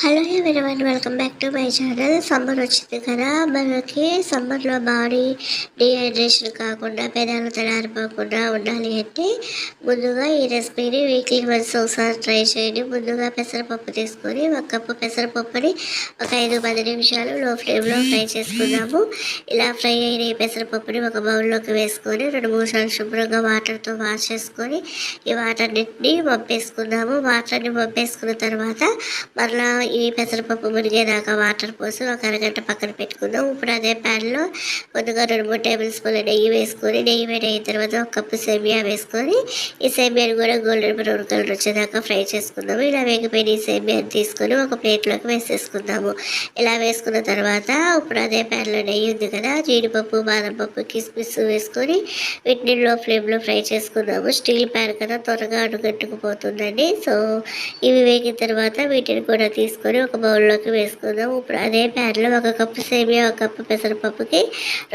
Hello everyone welcome back to my channel summer వచ్చింది కదా. మనకి సమ్మర్లో బాడీ డిహైడ్రేషన్ కాకుండా పెదాలు తడారిపోకుండా ఉండాలి అంటే ముందుగా ఈ రెసిపీని వీక్లీ వన్స్ ఒకసారి ట్రై చేయండి. ముందుగా పెసరపప్పు తీసుకొని ఒక కప్పు పెసరపప్పుని ఒక ఐదు పది నిమిషాలు లో ఫ్లేమ్లో ఫ్రై చేసుకుందాము. ఇలా ఫ్రై అయిన ఈ పెసరపప్పుని ఒక బౌల్లోకి వేసుకొని రెండు మూడు సార్లు శుభ్రంగా వాటర్తో వాష్ చేసుకొని ఈ వాటర్ని పంపేసుకుందాము. వాటర్ని పంపేసుకున్న తర్వాత మరలా ఈ పెసరపప్పు మునిగేదాకా వాటర్ పోసి ఒక అరగంట పక్కన పెట్టుకుందాం. ఇప్పుడు అదే ప్యాన్లో కొద్దిగా రెండు మూడు టేబుల్ స్పూన్ల నెయ్యి వేసుకొని నెయ్యి వేడి అయిన తర్వాత ఒక కప్పు సేమియా వేసుకొని ఈ సేమియాని కూడా గోల్డెన్ బ్రౌన్ కలర్ వచ్చేదాకా ఫ్రై చేసుకుందాము. ఇలా వేగిపోయిన ఈ సేమియాని తీసుకొని ఒక ప్లేట్లోకి వేసేసుకుందాము. ఇలా వేసుకున్న తర్వాత ఇప్పుడు అదే ప్యాన్లో నెయ్యి ఉంది కదా జీడిపప్పు బాదం పప్పు కిస్మిస్ వేసుకొని వీటిని లో ఫ్లేమ్లో ఫ్రై చేసుకుందాము. స్టీల్ ప్యాన్ కదా త్వరగా అడుగట్టుకుపోతుందండి. సో ఇవి వేగిన తర్వాత వీటిని కూడా తీసుకు తీసుకొని ఒక బౌల్లోకి వేసుకుందాం. ఇప్పుడు అదే ప్యాన్లో ఒక కప్పు సేమియా ఒక కప్పు పెసరపప్పుకి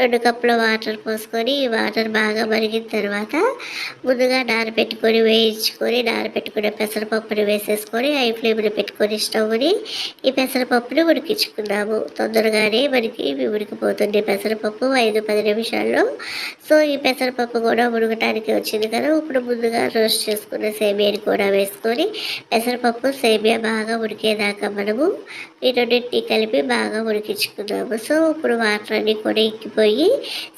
రెండు కప్పుల వాటర్ పోసుకొని ఈ వాటర్ బాగా మరిగిన తర్వాత ముందుగా నానబెట్టుకొని వేయించుకొని నానబెట్టుకునే పెసరపప్పుని వేసేసుకొని ఐ ఫ్లేమ్ని పెట్టుకొని స్టవ్ని ఈ పెసరపప్పుని ఉడికించుకుందాము. తొందరగానే మనకి ఇవి ఉడికిపోతుంది. పెసరపప్పు ఐదు పది నిమిషాల్లో. సో ఈ పెసరపప్పు కూడా ఉడకటానికి వచ్చింది కదా ఇప్పుడు ముందుగా రోస్ట్ చేసుకున్న సేమియాని కూడా వేసుకొని పెసరపప్పు సేమియా బాగా ఉడికేదాకా మనము ఈ రెండింటిని కలిపి బాగా ఉడికించుకున్నాము సో ఇప్పుడు వాటర్ అన్నీ కూడా ఎక్కిపోయి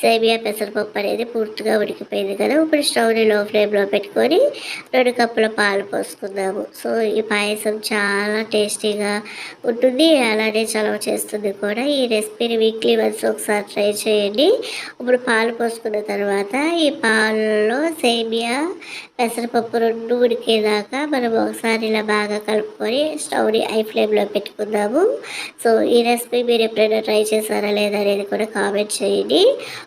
సేమియా పెసరపప్పు అనేది పూర్తిగా ఉడికిపోయింది కదా. ఇప్పుడు స్టవ్ని లో ఫ్లేమ్లో పెట్టుకొని రెండు కప్పుల పాలు పోసుకుందాము. సో ఈ పాయసం చాలా టేస్టీగా ఉంటుంది. అలానే చలవ చేస్తుంది కూడా. ఈ రెసిపీని వీక్లీ వన్స్ ఒకసారి ట్రై చేయండి. ఇప్పుడు పాలు పోసుకున్న తర్వాత ఈ పాలలో సేమియా పెసరపప్పు రెండు ఉడికేదాకా మనం ఒకసారి ఇలా బాగా కలుపుకొని స్టవ్ని ఐ ఫ్లేమ్ ఫ్లేమ్లో పెట్టుకుందాము. సో ఈ రెసిపీ మీరు ఎప్పుడైనా ట్రై చేశారా లేదా అనేది కూడా కామెంట్ చేయండి.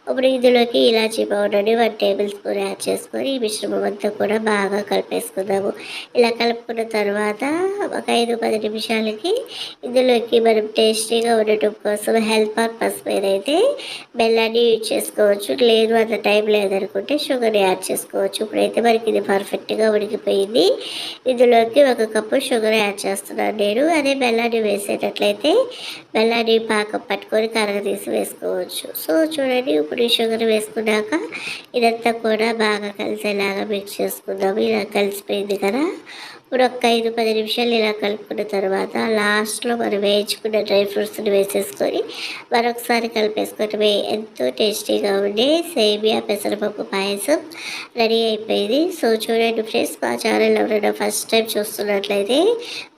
ఇప్పుడు ఇందులోకి ఇలాచీ పౌడర్ని వన్ టేబుల్ స్పూన్ యాడ్ చేసుకొని ఈ మిశ్రమం అంతా కూడా బాగా కలిపేసుకుందాము. ఇలా కలుపుకున్న తర్వాత ఒక ఐదు పది నిమిషాలకి ఇందులోకి మనం టేస్టీగా ఉండటం కోసం హెల్త్ పర్పస్ మీద అయితే బెల్లాన్ని యూజ్ చేసుకోవచ్చు లేదు అంత టైం లేదనుకుంటే షుగర్ని యాడ్ చేసుకోవచ్చు. ఇప్పుడైతే మనకి ఇది పర్ఫెక్ట్గా ఉడికిపోయింది. ఇందులోకి ఒక కప్పు షుగర్ యాడ్ చేస్తున్నాను నేను. అది బెల్లాన్ని వేసేటట్లయితే బెల్లాడి పాకం పట్టుకొని కరగ తీసి వేసుకోవచ్చు. సో చూడండి ఇప్పుడు ఈ షుగర్ వేసుకున్నాక ఇదంతా కూడా బాగా కలిసేలాగా మిక్స్ చేసుకుందాము. ఇలా కలిసిపోయింది కదా. ఇప్పుడు ఒక ఐదు పది నిమిషాలు ఇలా కలుపుకున్న తర్వాత లాస్ట్లో మనం వేయించుకున్న డ్రై ఫ్రూట్స్ని వేసేసుకొని మరొకసారి కలిపేసుకోవటమే ఎంతో టేస్టీగా ఉండే సేమియా పెసరపప్పు పాయసం రెడీ అయిపోయింది. సో చూడండి ఫ్రెండ్స్ మా ఛానల్ ఎవరైనా ఫస్ట్ టైం చూస్తున్నట్లయితే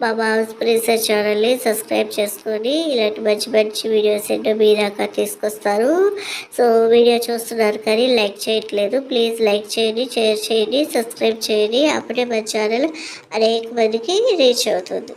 మా బాస్ ప్రిన్సెస్ ఛానల్ని సబ్స్క్రైబ్ చేసుకొని ఇలాంటి మంచి మంచి వీడియోస్ ఎన్నో మీ దాకా తీసుకొస్తారు. సో వీడియో చూస్తున్నారు కానీ లైక్ చేయట్లేదు. ప్లీజ్ లైక్ చేయండి షేర్ చేయండి సబ్స్క్రైబ్ చేయండి. అప్పుడే మా ఛానల్ అనేక మందికి రీచ్ అవుతుంది.